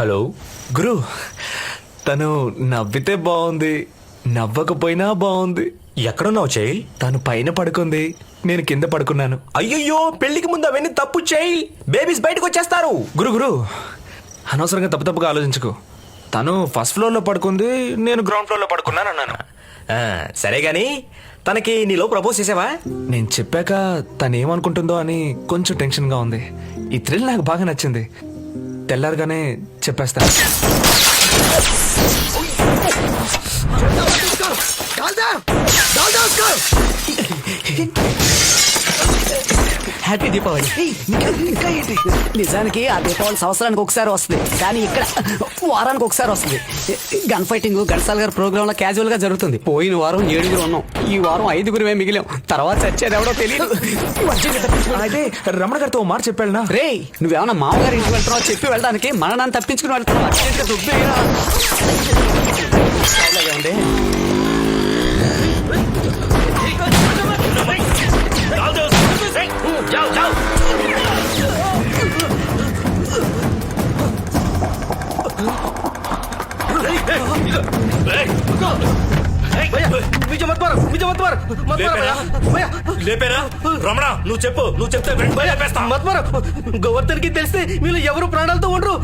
Hello. గురు తను నవ్వితే బాగుంది నవ్వకపోయినా బాగుంది ఎక్కడున్నావు చేయి తను పైన పడుకుంది నేను కింద పడుకున్నాను. అయ్యయ్యో పెళ్ళికి ముందు అవన్నీ తప్పు చేయి బేబీస్ బయటకు వచ్చేస్తారు. గురు గురు అనవసరంగా తప్పు తప్పుగా ఆలోచించుకో. తను ఫస్ట్ ఫ్లోర్లో పడుకుంది నేను గ్రౌండ్ ఫ్లోర్లో పడుకున్నాను అన్నాను. ఆ, సరే గాని తనకి నీలో ప్రపోజ్ చేసావా? నేను చెప్పాక తను ఏమనుకుంటుందో అని కొంచెం టెన్షన్గా ఉంది. ఈ థ్రిల్ నాకు బాగా నచ్చింది. తెల్లారగానే చెప్పేస్తాను హ్యాపీ దీపావళి నిజానికి ఆ దీపావళి సంవత్సరానికి ఒకసారి వస్తుంది. కానీ ఇక్కడ వారానికి ఒకసారి వస్తుంది. గన్ ఫైటింగ్ ఘంటసాల గారి ప్రోగ్రామ్లో క్యాజువల్గా జరుగుతుంది. పోయిన వారం ఏడుగురు ఉన్నాం. ఈ వారం ఐదుగురమే మిగిలాం. తర్వాత చచ్చేది ఎవడో తెలియదు అయితే రమణ గారితో మాట చెప్పాడునా? రే నువ్వేమన్నా మామగారి ఇంటికి వెళ్తున్నావు? చెప్పి వెళ్ళడానికి మననాన్ని తప్పించుకుని వెళ్తున్నావు. అలాగే ఉంది. లేపేరా రమణ నువ్వు చెప్పు నువ్వు చెప్తే లేపేస్తా. గోవర్ధన్కి తెలిస్తే వీళ్ళు ఎవరు ప్రాణాలతో ఉండరు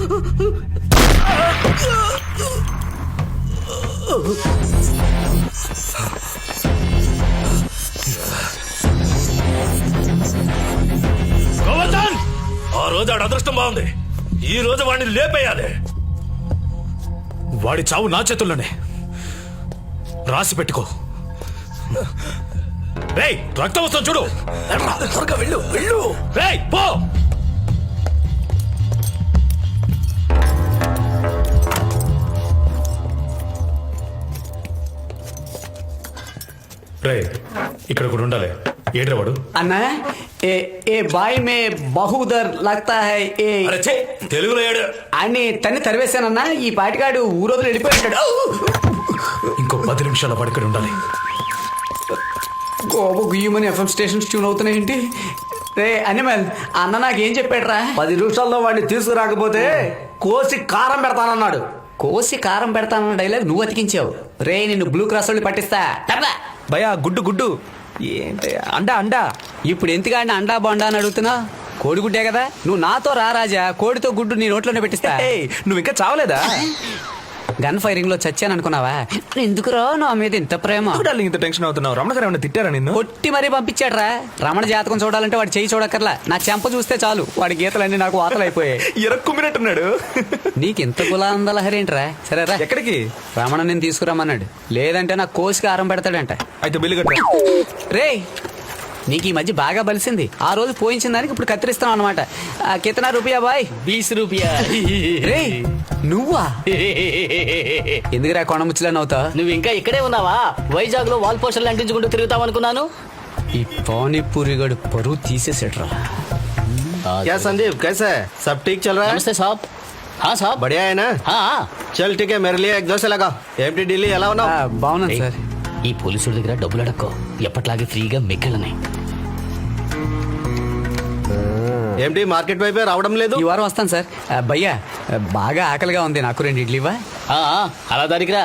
గోవర్ధన్! ఆ రోజు ఆడ అదృష్టం బాగుంది. ఈ రోజు వాడిని లేపేయాలి. వాడి చావు నా చేతుల్లోనే. రాసి పెట్టుకో. రేయ్ రక్తం వస్తుంది చూడు. త్వరగా వెళ్ళు వెళ్ళు. రేయ్ పో! రే ఇక్కడ కూడా ఉండాలి. ఏడ్రా వాడు? అన్నా ఏ ఏ బాయ్ మే బహుదర్ లగ్తా హై ఏ. అరే ఛే, తెలుగులో ఏడు. అని తన్ని తరివేశానన్నా ఈ పాటికాడు ఊరోజులు వెళ్ళిపోయాడు ఇంకో పది నిమిషాల వాడు ఇక్కడ ఉండాలి. గోబు గుయ్యమని ఎఫ్ఎం స్టేషన్ ట్యూన్ అవుతున్నాయేంటి రే అనిమల్ అన్న నాకేం చెప్పాడు రా పది నిమిషాల్లో వాడిని తీసుకురాకపోతే కోసి కారం పెడతానన్నాడు. కోసి కారం పెడతానన్న డైలాగ్ నువ్వు అతికించావు. రే నిన్ను బ్లూ క్రాస్ వాళ్ళు పట్టిస్తా. భయా గుడ్డు గుడ్డు. ఏంటి? అండా అండా. ఇప్పుడు ఎందుకంటే అండా బొండా అని అడుగుతున్నా? కోడిగుడ్డే కదా. నువ్వు నాతో రా రాజా. కోడితో గుడ్డు నీ నోట్లోనే పెట్టిస్తా. ఏయ్, నువ్వు ఇంకా చావలేదా? గన్ ఫైరింగ్లో చచ్చాను అనుకున్నావా? ఎందుకురా నా మీద ఇంత ప్రేమ? డార్లింగ్ ఇంత టెన్షన్ అవుతున్నావు? రమణ గారు ఏమైనా తిట్టారా నిన్ను? కొట్టి మరీ పంపించాడు రా రమణ జాతకం చూడాలంటే వాడు చేయి చూడక్కర్లా. నా చెంప చూస్తే చాలు. వాడి గీతలన్నీ నాకు వాతలు అయిపోయాయి ఎరక్కుమ్మినట్టున్నాడు నీకు ఇంత కులాందలహరేంట్రా సరే రా. ఎక్కడికి? రమణ నేను తీసుకురమ్మన్నాడు. లేదంటే నా కోసికి ఆరం పెడతాడంట. అయితే బిల్లు కట్టా. రే నీకు ఈ మధ్య బాగా బలిసింది ఆ రోజు పోయించిన దానికి ఇప్పుడు కత్తిరిస్తాం అనమాట కితనా రూపాయ బాయ్ బీస్ రూపాయ రే నువ్వా ఎందుకురా కొండ ముచ్చలని అవుతా నువ్వు ఇంకా ఇక్కడే ఉన్నావా వైజాగ్ లో వాల్ పోస్టర్లు అంటించుకుంటూ తిరుగుతావు అనుకున్నాను ఈ పానీపూరి గడు పరువు తీసేసాడ్రా क्या संदीप कैसा है सब ठीक चल रहा है నమస్తే సాబ్ హా సాబ్ बढ़िया है ना హా चल ठीक है मेरे लिए एक दो से लगा एमटी ఢిల్లీ ఎలా ఆ, ఉన్నావు బాగున్నాను సార్ ఈ పోలీసుల దగ్గర డబ్బులు అడక్కో ఎప్పట్లాగే ఫ్రీగా మిగిలినాయి ఏమిటి మార్కెట్ వైపే రావడం లేదు ఈ వారం వస్తాను సార్ ఆ, భయ్యా ఆ, బాగా ఆకలిగా ఉంది నాకు రెండు ఇడ్లీవా ఆ, ఆ, అలా దానికిరా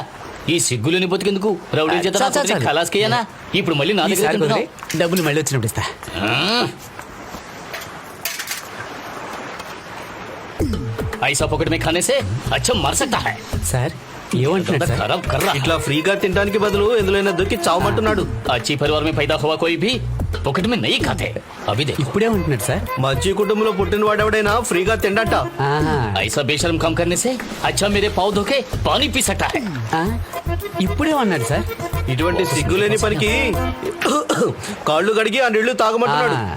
ఈ సిగ్గులని బతికెందుకు రౌడీ చేత చాలు, చాలు, చాలు. ఖలాస్కేయనా ఇప్పుడు మళ్ళీ నా దగ్గర ఈసారి తింటున్నావు. కుదిరి డబ్బులు మళ్ళీ వచ్చినప్పుడు ఇస్తా ऐसा पॉकेट में खाने से अच्छा मर सकता है సార్ ఏమంటున్నాడు సార్ खराब कर रहा ఇట్లా ఫ్రీగా తినడానికి బదులు ఎందులోనే దొరికి చావమంటున్నాడు अच्छी परिवार में पैदा हुआ कोई भी पॉकेट में नहीं खाते अभी देखो ఇప్పుడేమంటున్నాడు సార్ మంచి కుటుంబంలో పుట్టిన వాడెవడైనా ఫ్రీగా తిండట ఆహా. ऐसा बेशर्म काम करने से अच्छा मेरे पाव धोके पानी पी सकता है ఆ? ఇప్పుడేమన్నాడు సార్ ఇటువంటి సిగ్గులేని పనికి కాళ్ళు కడిగి ఆ నీళ్లు తాగమంటున్నాడు ఆ,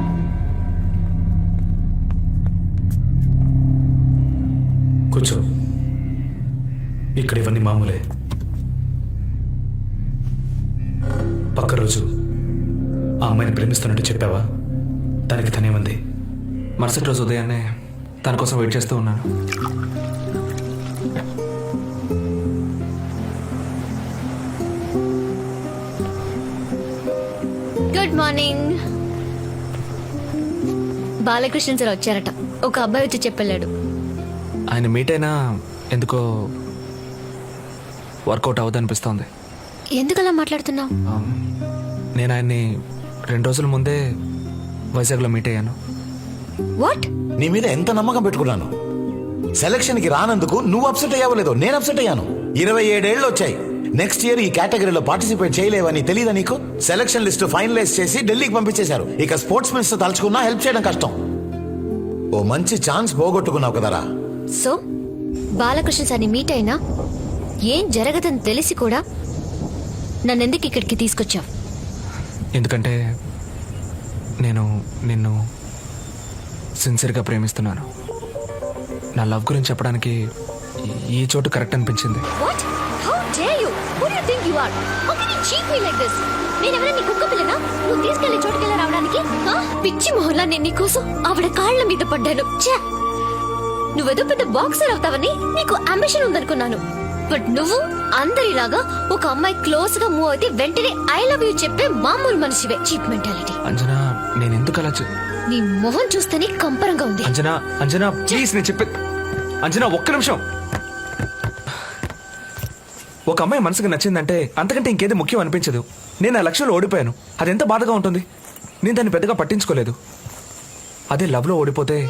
కూర్చో. ఇక్కడ ఇవన్నీ మామూలే. పక్క రోజు ఆ అమ్మాయిని ప్రేమిస్తున్నట్టు చెప్పావా? దానికి తనేమంది? మరుసటి రోజు ఉదయాన్నే తన కోసం వెయిట్ చేస్తూ ఉన్నాను. Good morning. బాలకృష్ణ సార్ వచ్చారట. ఒక అబ్బాయి వచ్చి చెప్పెళ్ళాడు. ఆయన మీట్ అయినా ఎందుకో వర్కౌట్ అవ్వదు అనిపిస్తోంది ఎందుకలా మాట్లాడుతున్నావు? నేను ఆయన్ని రెండు రోజుల ముందే వైజాగ్లో మీట్ అయ్యాను. వాట్ నీ మీద ఎంత నమ్మకం పెట్టుకున్నాను? సెలక్షన్కి రానందుకు నువ్వు అప్సెట్ అయ్యావో లేదో నేను అప్సెట్ అయ్యాను. ఇరవై ఏడేళ్ళు వచ్చాయి. నెక్స్ట్ ఇయర్ ఈ కేటగిరీలో పార్టిసిపేట్ చేయలేవని తెలియదా నీకు? సెలక్షన్ లిస్ట్ ఫైనలైజ్ చేసి ఢిల్లీకి పంపించేశారు. ఇక స్పోర్ట్స్ మినిస్టర్ తలుచుకున్నా హెల్ప్ చేయడం కష్టం. ఓ మంచి ఛాన్స్ పోగొట్టుకున్నావు కదరా. సో బాలకృష్ణ సార్ని మీట్ అయినా ఏం జరగదని తెలిసి కూడా నన్నెందుకు ఇక్కడికి తీసుకొచ్చావు? ఎందుకంటే నేను నిన్ను సిన్సియర్గా ప్రేమిస్తున్నాను. నా లవ్ గురించి చెప్పడానికి ఈ- చోటు కరెక్ట్ అనిపించింది. What how dare you who do you think you are how can you cheat me like this నేను ఎవరైనా నీ కుక్క పిల్లనా? నువ్వు తీసుకెళ్ళే చోటుకెళ్ళ రావడానికి? పిచ్చి మొహల్లా నేను నీకోసం ఆవిడ కాళ్ళ మీద పడ్డాను. ఛే! నువ్వేదో పెద్ద బాక్సర్ అవుతావని నీకు అంబిషన్ ఉందనుకున్నాను. బట్ నువ్వు అందరిలాగా ఒక అమ్మాయి క్లోజ్గా మూవ్ అయితే వెంటనే ఐ లవ్ యూ చెప్పే మామూలు మనిషివే. చీప్ మెంటాలిటీ అంజనా నేను ఎందుకు అలా చే- నీ మొహం చూస్తేనే కంపరంగా ఉంది. అంజనా అంజనా ప్లీజ్ నేను చెప్పే అంజనా ఒక్క నిమిషం. ఒక అమ్మాయి మనసుకు నచ్చిందంటే అంతకంటే ఇంకేది ముఖ్యం అనిపించదు. నేను ఆ లక్ష్యంలో ఓడిపోయాను. అది ఎంత బాధగా ఉంటుంది? నేను దాన్ని పెద్దగా పట్టించుకోలేదు. అదే లవ్లో ఓడిపోతే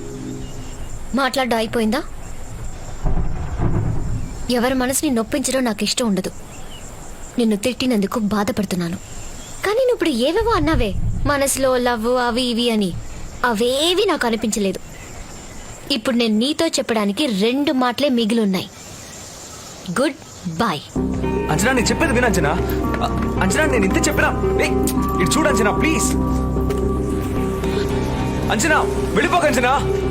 మాట్లాడడం అయిపోయిందా? ఎవరి మనసుని నొప్పించడం నాకు ఇష్టం ఉండదు. నిన్ను తిట్టినందుకు బాధపడుతున్నాను. కానీ నువ్వు ఇప్పుడు ఏవేవో అన్నావే మనసులో లవ్ అవి ఇవి అని. అవేవి నాకు అనిపించలేదు. ఇప్పుడు నేను నీతో చెప్పడానికి రెండు మాటలే మిగిలి ఉన్నాయి గుడ్ బాయ్ అంచనా నేను చెప్పేది విను అంచనా అంచనా నేను ఇంత చెప్పినా. ఇటు చూడు అంచనా ప్లీజ్ అంచనా వెళ్ళిపోక అంచనా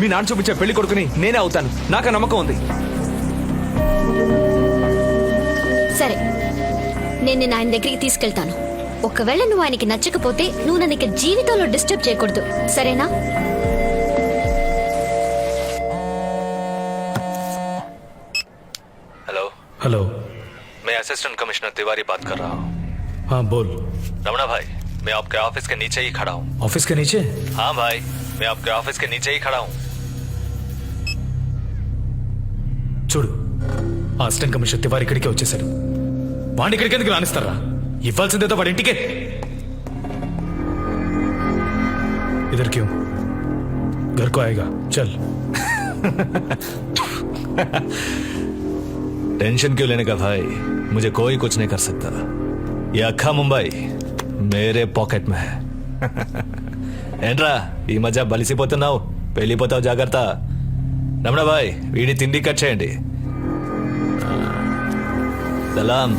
మీ నాన్న చూపించే పెళ్లి కొడుకుని నేనే అవుతాను నాకు ఆ నమ్మకం ఉంది సరే నేను నిన్ను ఆయన దగ్గరికి తీసుకెళ్తాను ఒకవేళ నువ్వు ఆయనకి నచ్చకపోతే నువ్వు నన్ను ఇక జీవితంలో డిస్టర్బ్ చేయకూడదు సరేనా हेलो हेलो मैं असिस्टेंट कमिश्नर तिवारी बात कर रहा हूँ हाँ बोल रमणा भाई मैं आपके ऑफिस के नीचे ही खड़ा हूँ ऑफिस के नीचे हाँ भाई मैं आपके ऑफिस के नीचे ही खड़ा हूँ చూడు ఆ అసిస్టెంట్ కమిషనర్ తివారి ఇక్కడికే వచ్చేసాడు వాడిని ఇక్కడికి ఎందుకు రానిస్తారా ఇవ్వాల్సిందేదో వాడి ఇంటికే इधर क्यों घर को आएगा चल टेंशन क्यों लेने का भाई मुझे कोई कुछ नहीं कर सकता ये अखा मुंबई मेरे పాకెట్ में है ఏంట్రా ఈ మధ్య బలిసిపోతున్నావు వెళ్ళిపోతావు జాగ్రత్త రమణ భాయ్ వీడి తిండి కట్ చేయండి. సలాం.